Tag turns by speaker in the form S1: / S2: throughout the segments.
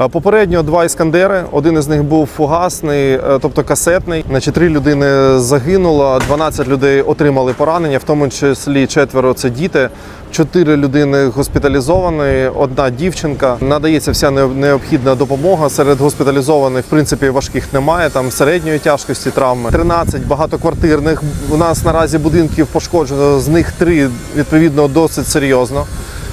S1: Е, Попередньо два іскандери. Один із них був фугасний, е, тобто касетний. Значить, три людини загинуло, 12 людей отримали поранення, в тому числі четверо це діти. Чотири людини госпіталізовані, одна дівчинка. Надається вся необхідна допомога. Серед госпіталізованих, в принципі, важких немає. Там середньої тяжкості травми. 13 багатоквартирних. У нас наразі будинків пошкоджено. З них три відповідно досить серйозно.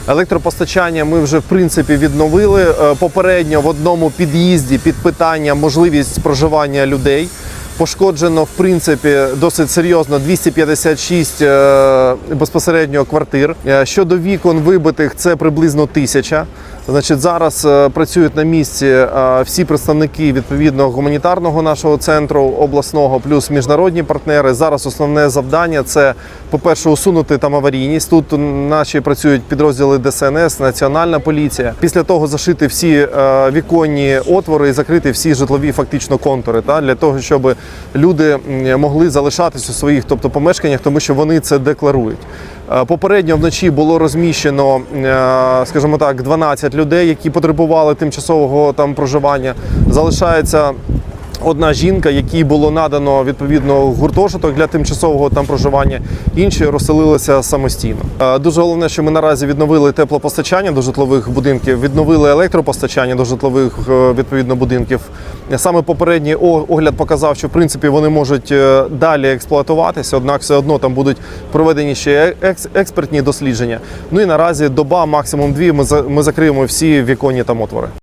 S1: Електропостачання ми вже в принципі відновили. Е, Попередньо в одному під'їзді під питання можливість проживання людей. Пошкоджено в принципі досить серйозно 256 е, безпосередньо квартир. Е, Щодо вікон вибитих, це приблизно тисяча. Значить, зараз е, працюють на місці е, всі представники відповідно гуманітарного нашого центру обласного, плюс міжнародні партнери. Зараз основне завдання це, по-перше, усунути там аварійність. Тут наші працюють підрозділи ДСНС, Національна поліція. Після того зашити всі е, віконні отвори і закрити всі житлові фактично контури, та для того, щоб люди могли залишатись у своїх, тобто помешканнях, тому що вони це декларують. Е, Попередньо вночі було розміщено, е, скажімо так, 12 людей, які потребували тимчасового там проживання. Залишається одна жінка, якій було надано відповідно гуртожиток для тимчасового там проживання. Інші розселилися самостійно. Е, Дуже головне, що ми наразі відновили теплопостачання до житлових будинків, відновили електропостачання до житлових е, відповідно будинків. Саме попередній огляд показав, що в принципі вони можуть е, далі експлуатуватися, однак все одно там будуть проведені ще екс- експертні дослідження. Ну і наразі доба, максимум дві. Ми ми закриємо всі віконні там отвори.